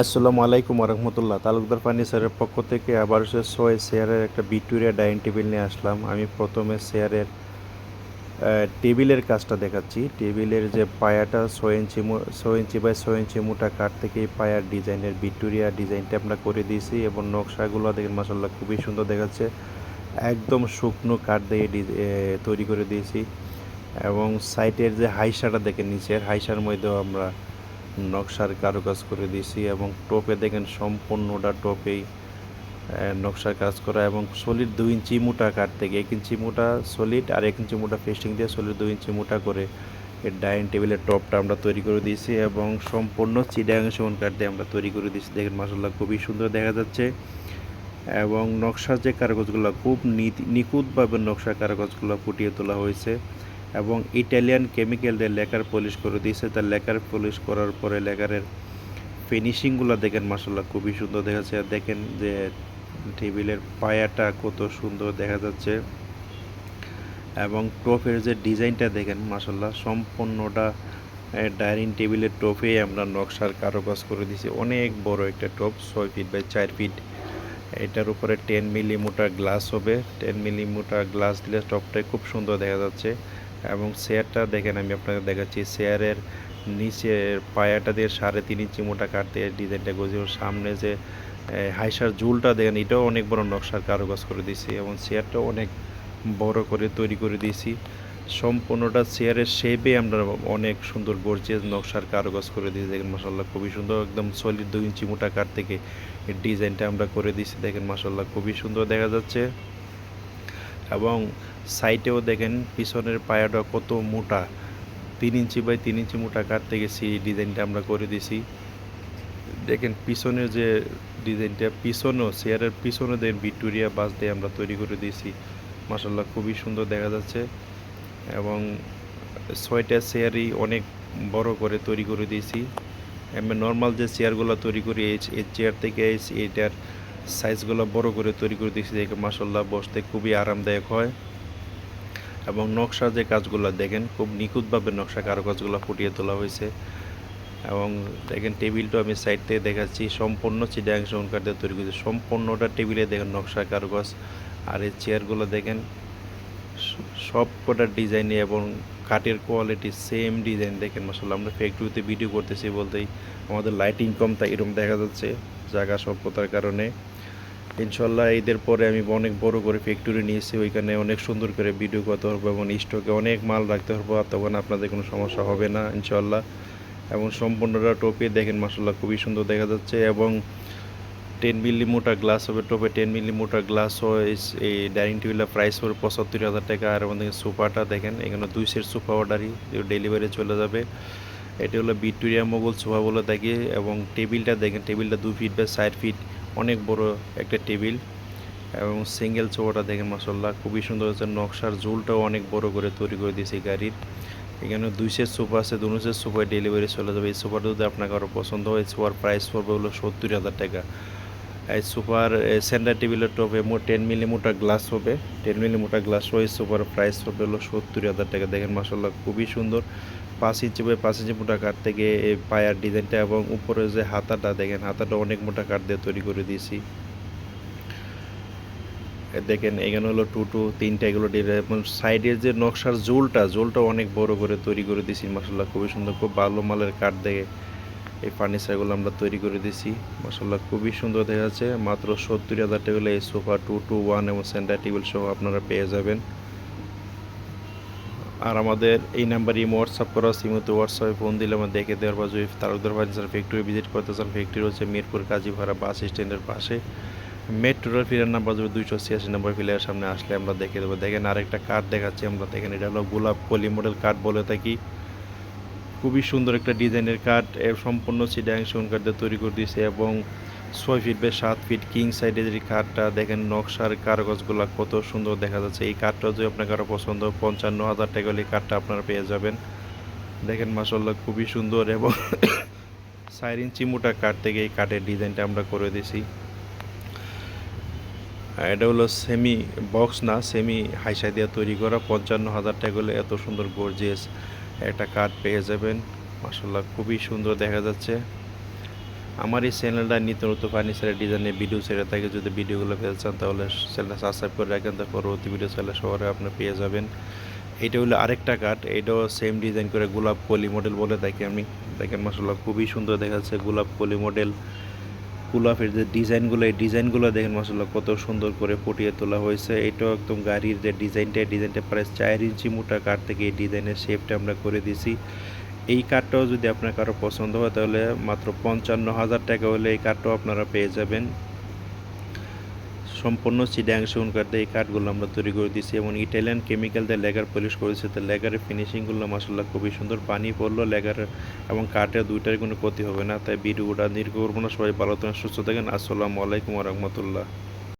আসসালামু আলাইকুম রহমতুল্লাহ তালুকদার ফার্নিচারের পক্ষ থেকে আবার সে ছয় চেয়ারের একটা ভিক্টোরিয়া ডাইনিং টেবিল নিয়ে আসলাম। আমি প্রথমে চেয়ারের টেবিলের কাজটা দেখাচ্ছি। টেবিলের যে পায়াটা ছয় ইঞ্চি ছয় ইঞ্চি বাই ছয় ইঞ্চি মোটা কাঠ থেকে পায়ার ডিজাইনের ভিক্টোরিয়া ডিজাইনটা আমরা করে দিয়েছি এবং নকশাগুলো দেখেন মাসাল্লাহ খুবই সুন্দর দেখাচ্ছে। একদম শুকনো কাঠ দিয়ে তৈরি করে দিয়েছি। এবং সাইটের যে হাইসাটা দেখেন নিচের, হাইসার মধ্যেও আমরা নকশার কারুকাজ করে দিয়েছি এবং টোপে দেখেন সম্পূর্ণটা টোপেই নকশার কাজ করা এবং সলিড দুই ইঞ্চি মোটা কাঠ থেকে, এক ইঞ্চি মোটা সলিড আর এক ইঞ্চি মোটা পেস্টিং দিয়ে সলিড দুই ইঞ্চি মোটা করে এই ডাইনিং টেবিলের টপটা আমরা তৈরি করে দিয়েছি এবং সম্পূর্ণ চিডাং সেগুন কাঠ দিয়ে আমরা তৈরি করে দিয়েছি। দেখেন মাসাল্লাহ খুবই সুন্দর দেখা যাচ্ছে এবং নকশার যে কাগজগুলো খুব নিখুঁতভাবে নকশার কাগজগুলো ফুটিয়ে তোলা হয়েছে। এবং ইটালিয়ান কেমিক্যাল দিয়ে লেকার পলিশ করে দিয়েছে। তার লেকার পলিশ করার পরে লেকারের ফিনিশিংগুলো দেখেন মাসাল্লাহ খুবই সুন্দর দেখা যাচ্ছে আর দেখেন যে টেবিলের পায়াটা কত সুন্দর দেখা যাচ্ছে। এবং টপের যে ডিজাইনটা দেখেন মাসাল্লাহ সম্পূর্ণটা ডাইনিং টেবিলের টপে আমরা নকশার কারুকাজ করে দিয়েছি। অনেক বড় একটা টপ, ছয় ফিট বাই চার ফিট। এটার উপরে টেন মিলি মোটা গ্লাস হবে। টেন মিলি মোটা গ্লাস দিলে টপটাই খুব সুন্দর দেখা যাচ্ছে। এবং চেয়ারটা দেখেন, আমি আপনাকে দেখাচ্ছি। চেয়ারের নিচের পায়াটা দিয়ে সাড়ে তিন ইঞ্চি মোটা কাটতে ডিজাইনটা করেছি। সামনে যে হাইসার ঝুলটা দেখেন, এটাও অনেক বড় নকশার কারুকাজ করে দিয়েছি এবং চেয়ারটাও অনেক বড় করে তৈরি করে দিয়েছি। সম্পূর্ণটা চেয়ারের শেপে আমরা অনেক সুন্দর গর্জিয়াস নকশার কারুকাজ করে দিয়েছি। দেখেন মাসাল্লাহ খুবই সুন্দর, একদম সলিড দুই ইঞ্চি মোটা কাঠ থেকে ডিজাইনটা আমরা করে দিয়েছি। দেখেন মাসাল্লাহ খুবই সুন্দর দেখা যাচ্ছে। এবং সাইটেও দেখেন পিছনের পায়াটা কত মোটা। তিন ইঞ্চি বাই তিন ইঞ্চি মোটা কাঠ থেকে সেই ডিজাইনটা আমরা করে দিয়েছি। দেখেন পিছনের যে ডিজাইনটা, পিছনেও, চেয়ারের পিছনে দেখেন ভিক্টোরিয়া বাস দিয়ে আমরা তৈরি করে দিয়েছি। মাসাল্লাহ খুবই সুন্দর দেখা যাচ্ছে। এবং ছয়টা চেয়ারই অনেক বড় করে তৈরি করে দিয়েছি। আমি নর্মাল যে চেয়ারগুলো তৈরি করি এই চেয়ার থেকে এই- এইটার সাইজগুলো বড় করে তৈরি করে দিয়েছি দেখে মাসাল্লাহ বসতে খুবই আরামদায়ক হয়। এবং নকশা যে কাজগুলো দেখেন, খুব নিখুঁতভাবে নকশা কারুকাজগুলো ফুটিয়ে তোলা হয়েছে। এবং দেখেন টেবিলটা আমি সাইড থেকে দেখাচ্ছি, সম্পূর্ণ চিডাং সংকার দিয়ে তৈরি করেছি। সম্পূর্ণটা টেবিলে দেখেন নকশা কারুকাজ। আর এই চেয়ারগুলো দেখেন, সব কটা ডিজাইনে এবং কাঠের কোয়ালিটি সেম ডিজাইন দেখেন মাসাল্লাহ আমরা ফ্যাক্টরিতে ভিডিও করতেছি বলতেই আমাদের লাইটিং কম তাই এরকম দেখা যাচ্ছে জায়গা স্বল্পতার কারণে। ইনশাল্লাহ ঈদের পরে আমি অনেক বড় করে ফ্যাক্টরি নিয়েছি, ওইখানে অনেক সুন্দর করে ভিডিও করতে পারব এবং স্টকে অনেক মাল রাখতে পারব তখন আপনাদের কোনো সমস্যা হবে না ইনশাল্লাহ। এবং সম্পূর্ণটা টোপে দেখেন মাসাল্লাহ খুবই সুন্দর দেখা যাচ্ছে এবং টেন মিলি মোটা গ্লাস হবে টোপে টেন মিলি মোটা গ্লাস হয়, এই ডাইনিং টেবিলের প্রাইস হবে পঁচাত্তর হাজার টাকা। আর আমাদের সোফাটা দেখেন, এখানে দুই সেট সোফা অর্ডারই ডেলিভারি চলে যাবে। এটা হলো ভিক্টোরিয়া মোগল সোফা বলে থাকি এবং টেবিলটা দেখেন টেবিলটা দু ফিট বা চার ফিট অনেক বড় একটা টেবিল এবং সিঙ্গেল চোয়াটা দেখেন মাসাল্লাহ খুবই সুন্দর হচ্ছে নকশার জুলটাও অনেক বড় করে তৈরি করে দিয়েছি গাড়ির। এখানে দুই সেট সোফা আছে দু সেট সোফায় ডেলিভারি চলে যাবে। এই সোফাটা যদি আপনাকে আরও পছন্দ হয় সোফার প্রাইস পড়বে হলো সত্তর হাজার টাকা। এই সোফার সেন্টার টেবিলের টপে টেন মিলি মোটা গ্লাস হবে। টেন মিলি মোটা গ্লাস ওই সুপার প্রাইস হবে হলো সত্তর হাজার টাকা। দেখেন মাসাল্লাহ খুবই সুন্দর। পাঁচ ইঞ্চি বাই পাঁচ ইঞ্চি মোটা কাঠ থেকে এই পায়ার ডিজাইনটা এবং উপরে যে হাতাটা, দেখেন হাতাটা অনেক মোটা কাঠ দিয়ে তৈরি করে দিয়েছি। দেখেন এখানে হলো টু টু তিনটা এগুলো এবং সাইডের যে নকশার জোলটা জোলটা অনেক বড় করে তৈরি করে দিয়েছি মাসাল্লাহ খুবই সুন্দর, খুব ভালো মালের কাঠ দেখে। এই ফার্নিচারগুলো আমরা তৈরি করে দিয়েছি। মাসাল্লাহ খুবই সুন্দর দেখা যাচ্ছে। মাত্র সত্তর হাজার টাকা হলে এই সোফা টু টু ওয়ান এবং সেন্টার টেবিল সহ আপনারা পেয়ে যাবেন। আর আমাদের এই নাম্বারে হোয়াটসঅ্যাপ করা সিমতে হোয়াটসঅ্যাপে ফোন দিলে আমরা দেখে দেওয়ার পর যদি তারকদার ফার্নিচার ফ্যাক্টরি ভিজিট করতে চান ফ্যাক্টরি হচ্ছে মিরপুর কাজীভাড়া বাস স্ট্যান্ডের পাশে। মেট্রোর ফিরার নাম্বার যাবে দুইশো ছিয়াশি নম্বর ফিলার সামনে আসলে আমরা দেখে দেবো। দেখেন আরেকটা কার্ড দেখাচ্ছি আমরা। দেখেন এটা হলো গোলাপ কলি মডেল কার্ড বলে থাকি। খুবই সুন্দর একটা ডিজাইনের কাঠ এর সম্পূর্ণ সিডাং সেগুন কাঠ দিয়ে তৈরি করে দিয়েছে এবং ছয় ফিট বাই সাত ফিট কিং সাইডের এই কাঠটা দেখেন নকশার কাগজগুলো কত সুন্দর দেখা যাচ্ছে। এই কাঠটা যদি আপনার কারও পছন্দ পঞ্চান্ন হাজার টাকা হলে এই কাঠটা আপনারা পেয়ে যাবেন। দেখেন মাসাল্লাহ খুবই সুন্দর এবং চার ইঞ্চি মোটা কাঠ থেকে এই কাঠের ডিজাইনটা আমরা করে দিয়েছি। এটা হলো সেমি বক্স না সেমি হাইসা দিয়ে তৈরি করা, পঞ্চান্ন হাজার টাকা হলে এত সুন্দর গর্জিয়াস একটা কাঠ পেয়ে যাবেন। মাসাল্লাহ খুবই সুন্দর দেখা যাচ্ছে। আমার এই চ্যানেলটা নিত্য নতুন ফার্নিচারের ডিজাইনের ভিডিও ছেড়ে থাকে। যদি ভিডিওগুলো পেতে চান, তাহলে চ্যানেলটা সাবস্ক্রাইব করে রাখেন। তার পরবর্তী ভিডিও চাইলে সবার আপনি পেয়ে যাবেন। এটা হলো আরেকটা কাঠ এটাও সেম ডিজাইন করে গোলাপ কলি মডেল বলে থাকি আমি দেখেন মাসাল্লাহ খুবই সুন্দর দেখা যাচ্ছে গোলাপ কলি মডেল গোলাপের যে ডিজাইনগুলো, এই ডিজাইনগুলো দেখেন মাসাল্লাহ কত সুন্দর করে ফুটিয়ে তোলা হয়েছে। এটাও একদম গাড়ির যে ডিজাইনটা ডিজাইনটা প্রায় চার ইঞ্চি মোটা কাঠ থেকে এই ডিজাইনের শেপটা আমরা করে দিছি এই কাঠটাও যদি আপনার কারও পছন্দ হয়, তাহলে মাত্র পঞ্চান্ন হাজার টাকা হলে এই কাঠটাও আপনারা পেয়ে যাবেন। সম্পূর্ণ চিডাং সেগুন কাঠ দিয়ে এই কাঠগুলো আমরা তৈরি করে দিয়েছি এবং ইটালিয়ান কেমিক্যাল দিয়ে লেগার পলিশ করেছে। তো লেগারের ফিনিশিংগুলো মাসাল্লাহ খুবই সুন্দর। পানি পড়ল লেগার এবং কাঠের দুইটার কোনো ক্ষতি হবে না। তাই ভিডিওটা দীর্ঘ করব না সবাই ভালো থাকেন, সুস্থ থাকেন। আসসালামু আলাইকুম রহমতুল্লাহ।